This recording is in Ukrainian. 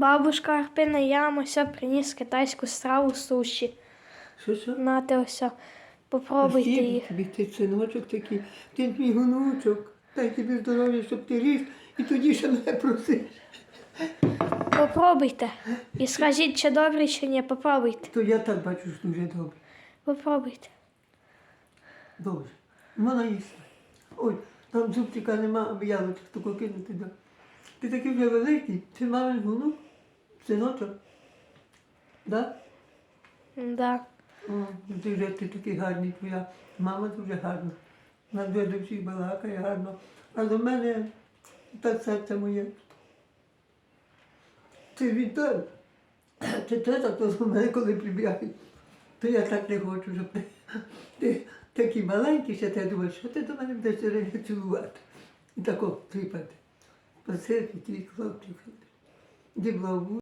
Бабушка Арпина, я вам приніс китайську страву суші. Що що? Нате ось. Попробуйте їх. тобі, ти синочок такий, ти мій гонучок. Дай тобі здоров'я, щоб ти ріс, і тоді ще мене просиш. Попробуйте. І скажіть, чи добре, чи ні. Попробуйте. То я так бачу, що дуже добре. Попробуйте. Добре. Можна їсти. Ой, там зубчика нема, аби яблучок тако кинути. Ти такий вже великий, ти мамин внук, синочок. Да? Да. О, вже ти такий гарний, твоя мама дуже гарна. Вона вже до всіх балакає гарно. А до мене так серце моє. Ти віддай. Ти те так то до мене, коли прибігають. То я так не хочу, щоб ти, ти такий маленький, ще ти думаєш, що ти до мене будеш цілувати. І тако тріпати. Спасибі, твій хлопчик. Ді благо.